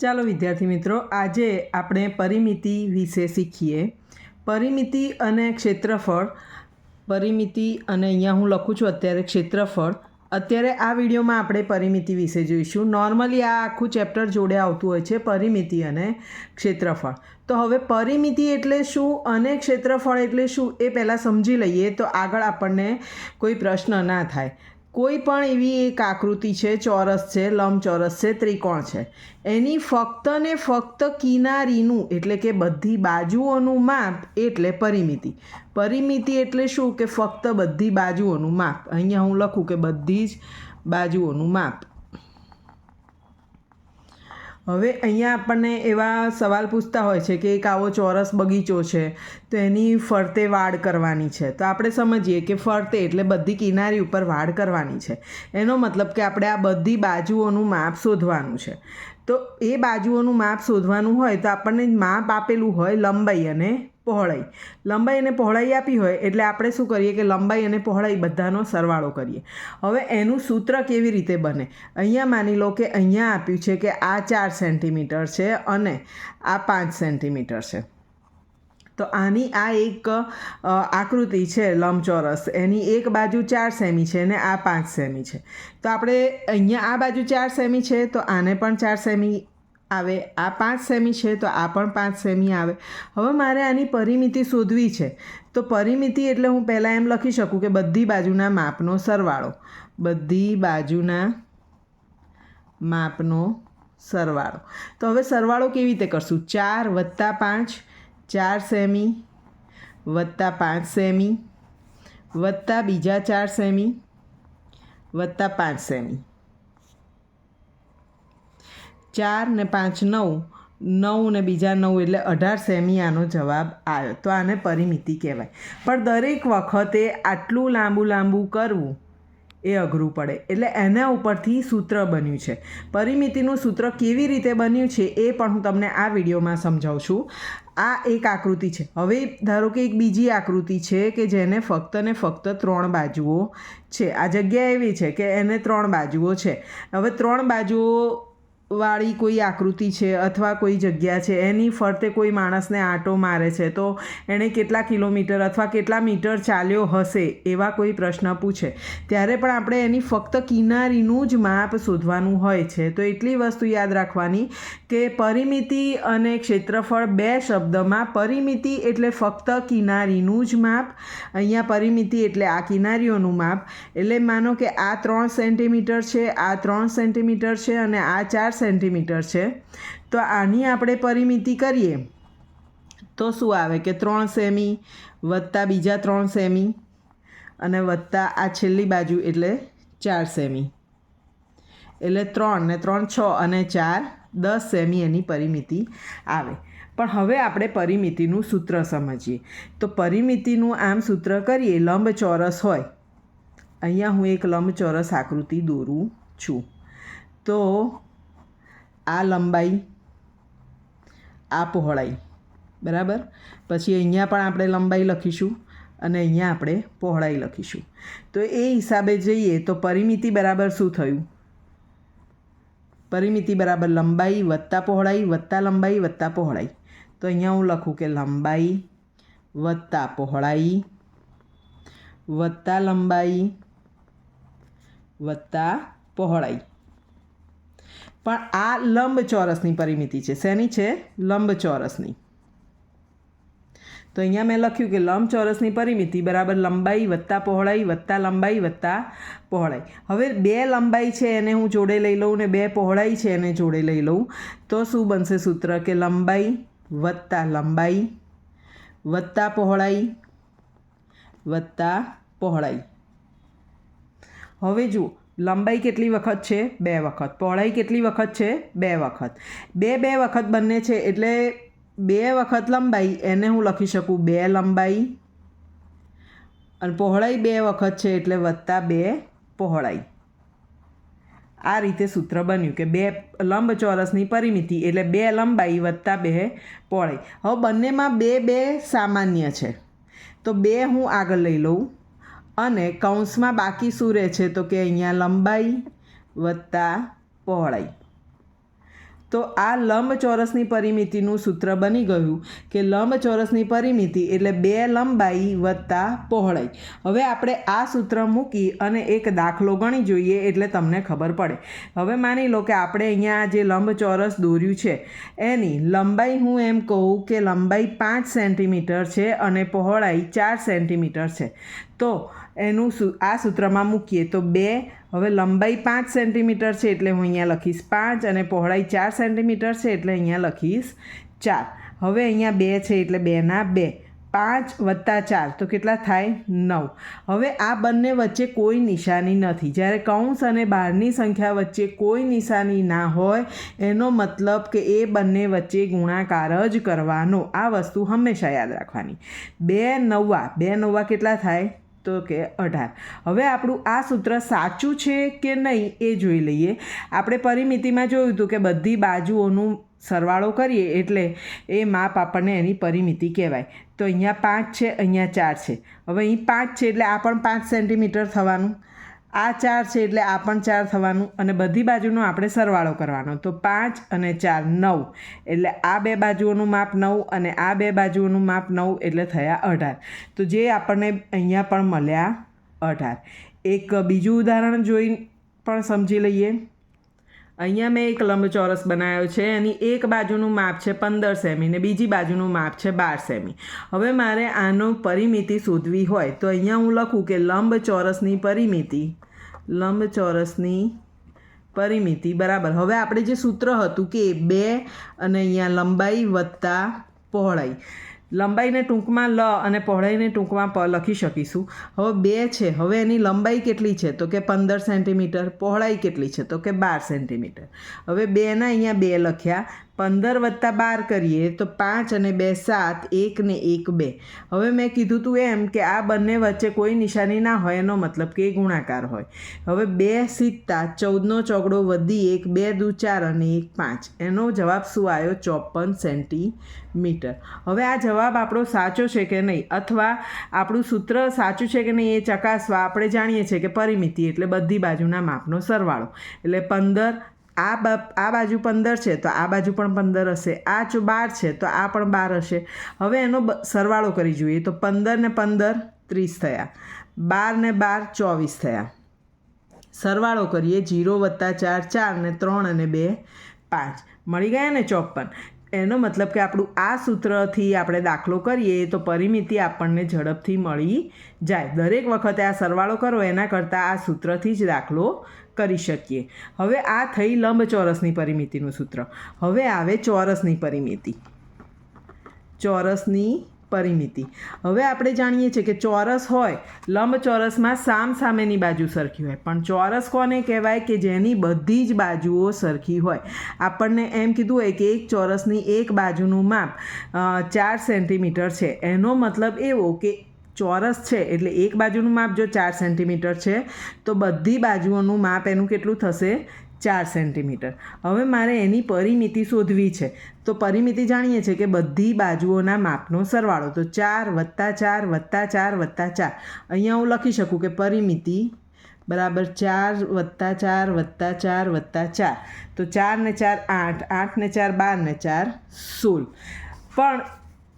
ચાલો વિદ્યાર્થી મિત્રો, આજે આપણે પરિમિતિ વિશે શીખીએ. પરિમિતિ અને ક્ષેત્રફળ, પરિમિતિ અને અહીંયા હું લખું છું અત્યારે ક્ષેત્રફળ. અત્યારે આ વિડીયોમાં આપણે પરિમિતિ વિશે જોઈશું. નોર્મલી આ આખું ચેપ્ટર જોડે આવતું હોય છે, પરિમિતિ અને ક્ષેત્રફળ. તો હવે પરિમિતિ એટલે શું અને ક્ષેત્રફળ એટલે શું એ પહેલાં સમજી લઈએ તો આગળ આપણને કોઈ પ્રશ્ન ના થાય. કોઈ પણ એવી એક આકૃતિ છે, ચોરસ છે, લંબચોરસ છે, ત્રિકોણ છે. એની ફક્ત ને ફક્ત કિનારીનું એટલે કે બધી બાજુઓનું માપ એટલે પરિમિતિ. પરિમિતિ એટલે શું? કે ફક્ત બધી બાજુઓનું માપ. અહીંયા હું લખું કે બધી જ બાજુઓનું માપ. હવે અહીંયા આપણને એવા સવાલ પૂછતા હોય છે કે એક આવો ચોરસ બગીચો છે, તો એની ફરતે વાડ કરવાની છે. તો આપણે સમજીએ કે ફરતે એટલે બધી કિનારી ઉપર વાડ કરવાની છે. એનો મતલબ કે આપણે આ બધી બાજુઓનું માપ શોધવાનું છે. તો એ બાજુઓનું માપ શોધવાનું હોય તો આપણને માપ આપેલું હોય લંબાઈ અને પહોળાઈ. લંબાઈ અને પહોળાઈ આપી હોય એટલે આપણે શું કરીએ કે લંબાઈ અને પહોળાઈ બધાનો સરવાળો કરીએ. હવે એનું સૂત્ર કેવી રીતે બને? અહીંયા માની લો કે અહીંયા આપ્યું છે કે આ ચાર સેન્ટીમીટર છે અને આ પાંચ સેન્ટીમીટર છે. તો આની આ એક આકૃતિ છે લંબચોરસ. એની એક બાજુ ચાર સેમી છે અને આ પાંચ સેમી છે. તો આપણે અહીંયા આ બાજુ ચાર સેમી છે તો આને પણ ચાર સેમી આવે, આ પાંચ સેમી છે તો આ પણ પાંચ સેમી આવે. હવે મારે આની પરિમિતિ શોધવી છે. તો પરિમિતિ એટલે હું પહેલાં એમ લખી શકું કે બધી બાજુના માપનો સરવાળો. બધી બાજુના માપનો સરવાળો. તો હવે સરવાળો કેવી રીતે કરશું? ચાર વત્તા પાંચ, ચાર સેમી, વત્તા પાંચ સેમી, વત્તા બીજા ચાર સેમી, વત્તા પાંચ સેમી. ચાર ને પાંચ નવ. નવ ને બીજા નવ એટલે અઢાર સેમી આનો જવાબ આવ્યો તો આને પરિમિતિ કહેવાય. પણ દરેક વખતે આટલું લાંબુ લાંબુ કરવું એ અઘરું પડે. એટલે એના ઉપરથી સૂત્ર બન્યું છે. પરિમિતિનું સૂત્ર કેવી રીતે બન્યું છે એ પણ હું તમને આ વિડીયોમાં સમજાવું છું. આ એક આકૃતિ છે. હવે ધારો કે એક બીજી આકૃતિ છે કે જેને ફક્ત ને ફક્ત ત્રણ બાજુઓ છે. આ જગ્યા એવી છે કે એને ત્રણ બાજુઓ છે. હવે ત્રણ બાજુઓ વાળી કોઈ આકૃતિ છે અથવા કોઈ જગ્યા છે, એની ફરતે કોઈ માણસને આંટો મારે છે, તો એણે કેટલા કિલોમીટર અથવા કેટલા મીટર ચાલ્યો હશે એવા કોઈ પ્રશ્ન પૂછે. ત્યારે પણ આપણે એની ફક્ત કિનારીનું જ માપ શોધવાનું હોય છે. તો એટલી વસ્તુ યાદ રાખવાની કે પરિમિતિ અને ક્ષેત્રફળ બે શબ્દમાં પરિમિતિ એટલે ફક્ત કિનારીનું જ માપ, અહીંયા પરિમિતિ એટલે આ કિનારીઓનું માપ. એટલે માનો કે આ ત્રણ સેન્ટીમીટર છે, આ ત્રણ સેન્ટીમીટર છે અને આ ચાર સેન્ટીમીટર છે. તો આની આપણે પરિમિતિ કરીએ તો શું આવે કે ત્રણ સેમી વત્તા બીજા ત્રણ સેમી અને વત્તા આ છેલ્લી બાજુ એટલે ચાર સેમી. એટલે ત્રણ ને ત્રણ છ અને ચાર દસ સેમી એની પરિમિતિ આવે. પણ હવે આપણે પરિમિતિનું સૂત્ર સમજીએ. તો પરિમિતિનું આમ સૂત્ર કરીએ, લંબચોરસ હોય. અહીંયા હું એક લંબચોરસ આકૃતિ દોરું છું. તો આ લંબાઈ, આ પહોળાઈ, બરાબર? પછી અહીંયા પણ આપણે લંબાઈ લખીશું અને અહીંયા આપણે પહોળાઈ લખીશું. તો એ હિસાબે જઈએ તો પરિમિતિ બરાબર શું થયું? પરિમિતિ બરાબર લંબાઈ વત્તા પહોળાઈ વત્તા લંબાઈ વત્તા પહોળાઈ. તો અહીંયા હું લખું કે લંબાઈ વત્તા પહોળાઈ વત્તા લંબાઈ વત્તા પહોળાઈ. પણ આ લંબચોરસની પરિમિતિ છે. શેની છે? લંબચોરસની. તો અહીંયા મેં લખ્યું કે લંબચોરસની પરિમિતિ બરાબર લંબાઈ વત્તા પહોળાઈ વત્તા લંબાઈ વત્તા પહોળાઈ. હવે બે લંબાઈ છે એને હું જોડે લઈ લઉં ને બે પહોળાઈ છે એને જોડે લઈ લઉં. તો શું બનશે સૂત્ર? કે લંબાઈ વત્તા લંબાઈ વત્તા પહોળાઈ વત્તા પહોળાઈ. હવે જુઓ લંબાઈ કેટલી વખત છે? બે વખત. પહોળાઈ કેટલી વખત છે? બે વખત. બે બે વખત બંને છે એટલે બે વખત લંબાઈ એને હું લખી શકું બે લંબાઈ અને પહોળાઈ બે વખત છે એટલે વત્તા બે પહોળાઈ. આ રીતે સૂત્ર બન્યું કે બે લંબચોરસની પરિમિતિ એટલે બે લંબાઈ વત્તા બે પહોળાઈ. હવે બંનેમાં બે બે સામાન્ય છે. તો બે હું આગળ લઈ લઉં. અને કૌંસમાં બાકી શું રહે છે? તો કે અહીંયા લંબાઈ વત્તા પહોળાઈ. તો આ લંબચોરસની પરિમિતિનું સૂત્ર બની ગયું કે લંબચોરસની પરિમિતિ એટલે બે લંબાઈ વત્તા પહોળાઈ. હવે આપણે આ સૂત્ર મૂકી અને એક દાખલો ગણી જોઈએ એટલે તમને ખબર પડે. હવે માની લો કે આપણે અહીંયા જે લંબચોરસ દોર્યું છે, એની લંબાઈ હું એમ કહું કે લંબાઈ પાંચ સેન્ટીમીટર છે અને પહોળાઈ ચાર સેન્ટીમીટર છે. તો એનું આ સૂત્રમાં મૂકીએ તો બે હવે લંબાઈ પાંચ સેન્ટીમીટર છે એટલે હું અહીંયા લખીશ પાંચ અને પહોળાઈ ચાર સેન્ટીમીટર છે એટલે અહીંયા લખીશ ચાર. હવે અહીંયા બે છે એટલે બેના બે. પાંચ વત્તા ચાર, તો કેટલા થાય? નવ. હવે આ બંને વચ્ચે કોઈ નિશાની નથી. જ્યારે કૌંસ અને બારની સંખ્યા વચ્ચે કોઈ નિશાની ના હોય, એનો મતલબ કે એ બંને વચ્ચે ગુણાકાર જ કરવાનો. આ વસ્તુ હંમેશા યાદ રાખવાની. બે નવ્વા બે નવા કેટલા થાય? તો કે અઢાર. હવે આપણું આ સૂત્ર સાચું છે કે નહીં એ જોઈ લઈએ. આપણે પરિમિતિમાં જોયું હતું કે બધી બાજુઓનું સરવાળો કરીએ એટલે એ માપ આપણને એની પરિમિતિ કહેવાય. તો અહીંયા પાંચ છે, અહીંયા ચાર છે. હવે અહીં પાંચ છે એટલે આ પણ પાંચ સેન્ટીમીટર થવાનું. આ ચાર છે એટલે આ પણ ચાર થવાનું અને બધી બાજુનો આપણે સરવાળો કરવાનો. તો પાંચ અને ચાર નવ. એટલે આ બે બાજુઓનું માપ નવ અને આ બે બાજુઓનું માપ નવ એટલે થયા અઢાર. તો જે આપણને અહીંયા પણ મળ્યા અઢાર. એક બીજું ઉદાહરણ જોઈ પણ સમજી લઈએ. અહીંયા મેં એક લંબચોરસ બનાવ્યો છે. એની એક બાજુનું માપ છે પંદર સેમી ને બીજી બાજુનું માપ છે બાર સેમી. હવે મારે આનો પરિમિતિ શોધવી હોય તો અહીંયા હું લખું કે લંબચોરસની પરિમિતિ લંબચોરસની પરિમિતિ, બરાબર. હવે આપણે જે સૂત્ર હતું કે બે અને અહીંયા લંબાઈ વત્તા પહોળાઈ. લંબાઈને ટૂંકમાં લ અને પહોળાઈને ટૂંકમાં પ લખી શકીશું. હવે બે છે. હવે એની લંબાઈ કેટલી છે? તો કે પંદર સેન્ટીમીટર. પહોળાઈ કેટલી છે? તો કે બાર સેન્ટીમીટર. હવે બેના અહીંયા બે લખ્યા. પંદર વત્તા બાર કરીએ તો પાંચ અને બે સાત, એક ને એક બે. હવે મેં કીધું તું એમ કે આ બંને વચ્ચે કોઈ નિશાની ના હોય એનો મતલબ કે ગુણાકાર હોય. હવે બે સિત્તા ચૌદનો ચોગડો વધી એક, બે દુ ચાર અને એક પાંચ. એનો જવાબ શું આવ્યો? ચોપન સેન્ટીમીટર. હવે આ જવાબ આપણો સાચો છે કે નહીં? અથવા આપણું સૂત્ર સાચું છે કે નહીં એ ચકાસવા આપણે જાણીએ છીએ કે પરિમિતિ એટલે બધી બાજુના માપનો સરવાળો. એટલે પંદર આ આ બાજુ પંદર છે, તો આ બાજુ પણ પંદર હશે. આ જો બાર છે, તો આ પણ બાર હશે. હવે એનો સરવાળો કરી જોઈએ. તો પંદર ને પંદર ત્રીસ થયા. બાર ને બાર ચોવીસ થયા. સરવાળો કરીએ. જીરો વત્તા ચાર ચાર ને ત્રણ અને બે, પાંચ. મળી ગયા ને ચોપન? એનો મતલબ કે આપણું આ સૂત્રથી આપણે દાખલો કરીએ તો પરિમિતિ આપણને ઝડપથી મળી જાય. દરેક વખતે આ સરવાળો કરો, એના કરતાં આ સૂત્રથી જ દાખલો કરી શકીએ. હવે આ થઈ લંબચોરસની પરિમિતિનું સૂત્ર. હવે આવે ચોરસની પરિમિતિ. ચોરસની પરિમિતિ. હવે આપણે જાણીએ છીએ કે ચોરસ હોય, લંબચોરસમાં સામ સામેની બાજુ સરખી હોય. પણ ચોરસ કોને કહેવાય કે જેની બધી જ બાજુઓ સરખી હોય? આપણને એમ કીધું હોય કે એક ચોરસની એક બાજુનું માપ ચાર સેન્ટીમીટર છે. એનો મતલબ એવો કે ચોરસ છે, એટલે એક બાજુનું માપ જો ચાર સેન્ટીમીટર છે, તો બધી બાજુઓનું માપ એનું કેટલું થશે? ચાર સેન્ટીમીટર. હવે મારે એની પરિમિતિ શોધવી છે. તો પરિમિતિ જાણીએ છીએ કે બધી બાજુઓના માપનો સરવાળો. તો ચાર વત્તા ચાર વત્તા ચાર વત્તા ચાર. અહીંયા હું લખી શકું કે પરિમિતિ બરાબર ચાર વત્તા ચાર વત્તા ચાર વત્તા ચાર. તો ચાર ને ચાર આઠ આઠ ને ચાર બાર ને ચાર સોળ. પણ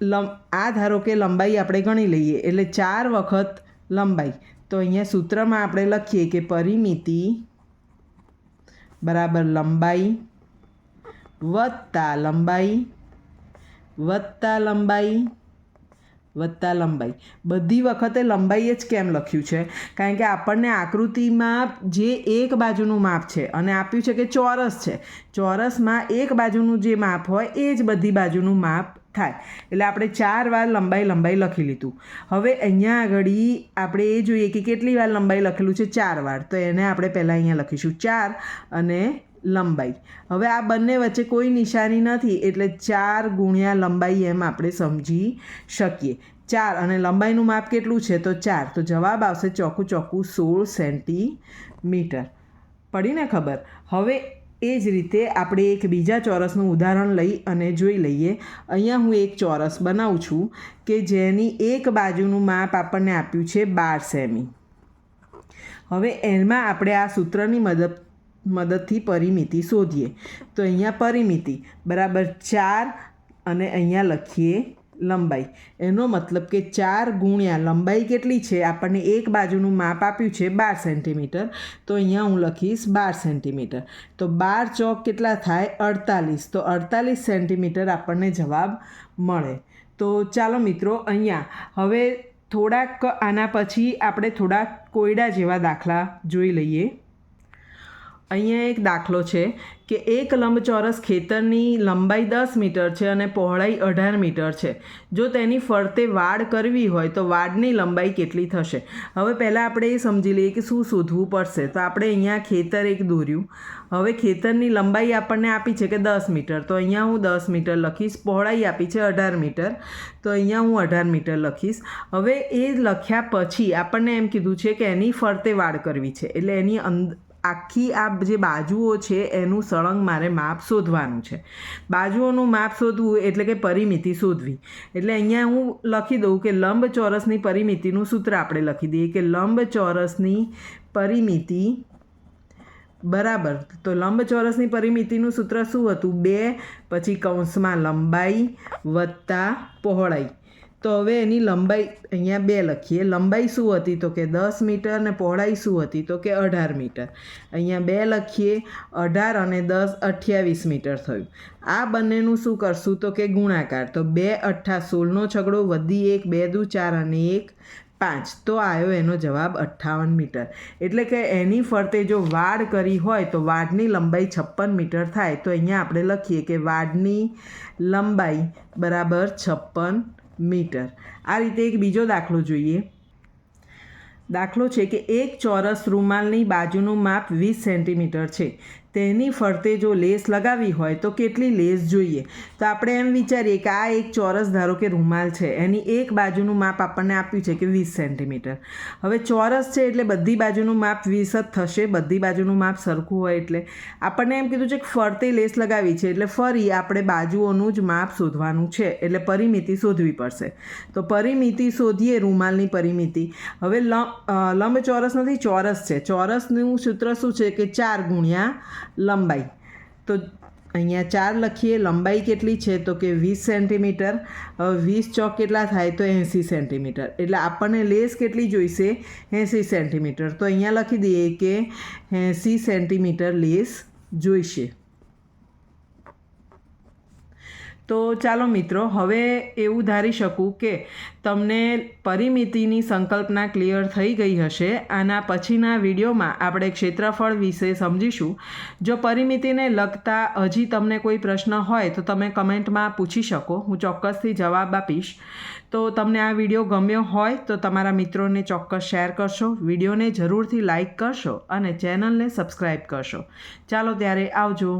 લં આ ધારો કે લંબાઈ આપણે ગણી લઈએ, એટલે ચાર વખત લંબાઈ. તો અહીંયા સૂત્રમાં આપણે લખીએ કે પરિમિતિ બરાબર લંબાઈ વત્તા લંબાઈ વત્તા લંબાઈ વત્તા લંબાઈ. બધી વખતે લંબાઈ જ કેમ લખ્યું છે? કારણ કે આપણને આકૃતિમાં જે એક બાજુનું માપ છે અને આપ્યું છે કે ચોરસ છે. ચોરસમાં એક બાજુનું જે માપ હોય એ જ બધી બાજુનું માપ થાય. એટલે આપણે ચાર વાર લંબાઈ લંબાઈ લખી લીધું. હવે અહીંયા આગળ આપણે એ જોઈએ કે કેટલી વાર લંબાઈ લખેલું છે? ચાર વાર. તો એને આપણે પહેલાં અહીંયા લખીશું. ચાર અને લંબાઈ. હવે આ બંને વચ્ચે કોઈ નિશાની નથી, એટલે ચાર ગુણ્યા લંબાઈ એમ આપણે સમજી શકીએ. ચાર અને લંબાઈનું માપ કેટલું છે? તો ચાર. તો જવાબ આવશે ચોખ્ખું ચોખ્ખું સોળ સેન્ટીમીટર. પડીને ખબર? હવે એ જ રીતે આપણે એક બીજા ચોરસનું ઉદાહરણ લઈ અને જોઈ લઈએ. અહીંયા હું એક ચોરસ બનાવું છું કે જેની એક બાજુનું માપ આપણને આપ્યું છે બાર સેમી. હવે એમાં આપણે આ સૂત્રની મદદ, મદદથી પરિમિતિ શોધીએ. તો અહીંયા પરિમિતિ, બરાબર ચાર અને અહીંયા લખીએ લંબાઈ. એનો મતલબ કે ચાર ગુણ્યા લંબાઈ કેટલી છે? આપણને એક બાજુનું માપ આપ્યું છે બાર સેન્ટીમીટર. તો અહીંયા હું લખીશ બાર સેન્ટીમીટર. તો બાર ચોક કેટલા થાય? અડતાલીસ. તો અડતાલીસ સેન્ટીમીટર આપણને જવાબ મળે. તો ચાલો મિત્રો, અહીંયા. હવે થોડાક આના પછી આપણે થોડાક કોયડા જેવા દાખલા જોઈ લઈએ. અહીંયા એક દાખલો છે કે એક લંબચોરસ ખેતરની લંબાઈ દસ મીટર છે અને પહોળાઈ અઢાર મીટર છે. જો તેની ફરતે વાડ કરવી હોય તો વાડની લંબાઈ કેટલી થશે? હવે પહેલાં આપણે એ સમજી લઈએ કે શું શોધવું પડશે. તો આપણે અહીંયા ખેતર એક દોર્યું. હવે ખેતરની લંબાઈ આપણને આપી છે કે દસ મીટર. તો અહીંયા હું દસ મીટર લખીશ. પહોળાઈ આપી છે અઢાર મીટર. તો અહીંયા હું અઢાર મીટર લખીશ. હવે એ લખ્યા પછી આપણને એમ કીધું છે કે એની ફરતે વાડ કરવી છે. એટલે એની આખી આ જે બાજુઓ છે, એનું સળંગ મારે માપ શોધવાનું છે. બાજુઓનું માપ શોધવું એટલે કે પરિમિતિ શોધવી. એટલે અહીંયા હું લખી દઉં કે લંબ ચોરસની પરિમિતિનું સૂત્ર આપણે લખી દઈએ કે લંબ ચોરસની પરિમિતિ બરાબર. તો લંબચોરસની પરિમિતિનું સૂત્ર શું હતું? બે, પછી કૌંસમાં લંબાઈ વત્તા પહોળાઈ. તો હવે એની લંબાઈ અહીંયા બે લખીએ. લંબાઈ શું હતી? તો કે દસ મીટર ને પહોળાઈ શું હતી? તો કે અઢાર મીટર. અહીંયા બે લખીએ. અઢાર અને દસ અઠ્યાવીસ મીટર થયું. આ બંનેનું શું કરશું? તો કે ગુણાકાર. તો બે અઠ્ઠા સોળનો છગડો વધી એક, બે દુ ચાર અને એક, પાંચ. તો આવ્યો એનો જવાબ અઠ્ઠાવન મીટર. એટલે કે એની ફરતે જો વાડ કરી હોય તો વાડની લંબાઈ છપ્પન મીટર થાય. તો અહીંયા આપણે લખીએ કે વાડની લંબાઈ બરાબર છપ્પન મીટર. આ રીતે એક બીજો દાખલો જોઈએ. દાખલો છે કે એક ચોરસ રૂમાલની બાજુનું માપ વીસ સેન્ટીમીટર છે. તેની ફરતે જો લેસ લગાવી હોય તો કેટલી લેસ જોઈએ? તો આપણે એમ વિચારીએ કે આ એક ચોરસ ધારો કે રૂમાલ છે. એની એક બાજુનું માપ આપણને આપ્યું છે કે વીસ સેન્ટીમીટર. હવે ચોરસ છે એટલે બધી બાજુનું માપ વીસ જ થશે. બધી બાજુનું માપ સરખું હોય એટલે આપણને એમ કીધું છે કે ફરતે લેસ લગાવી છે એટલે ફરી આપણે બાજુઓનું જ માપ શોધવાનું છે. એટલે પરિમિતિ શોધવી પડશે. તો પરિમિતિ શોધીએ રૂમાલની પરિમિતિ. હવે લંબ લંબચોરસ નથી, ચોરસ છે. ચોરસનું સૂત્ર શું છે કે ચાર ગુણ્યા લંબાઈ. તો અહીંયા ચાર લખીએ, લંબાઈ કેટલી છે? તો કે વીસ સેન્ટીમીટર. વીસ ચોક કેટલા થાય? તો એંસી સેન્ટીમીટર. એટલે આપણને લેસ કેટલી જોઈશે? એંસી સેન્ટીમીટર. તો અહીંયા લખી દઈએ કે એંસી સેન્ટીમીટર લેસ જોઈશે. તો ચાલો મિત્રો, હવે એવું ધારી શકું કે તમને પરિમિતિની સંકલ્પના ક્લિયર થઈ ગઈ હશે. આના પછીના વિડીયોમાં આપણે ક્ષેત્રફળ વિશે સમજીશું. જો પરિમિતિને લગતા હજી તમને કોઈ પ્રશ્ન હોય તો તમે કમેન્ટમાં પૂછી શકો. હું ચોક્કસથી જવાબ આપીશ. તો તમને આ વીડિયો ગમ્યો હોય તો તમારા મિત્રોને ચોક્કસ શેર કરશો, વિડીયોને જરૂરથી લાઈક કરશો અને ચેનલને સબસ્ક્રાઈબ કરશો. ચાલો ત્યારે આવજો.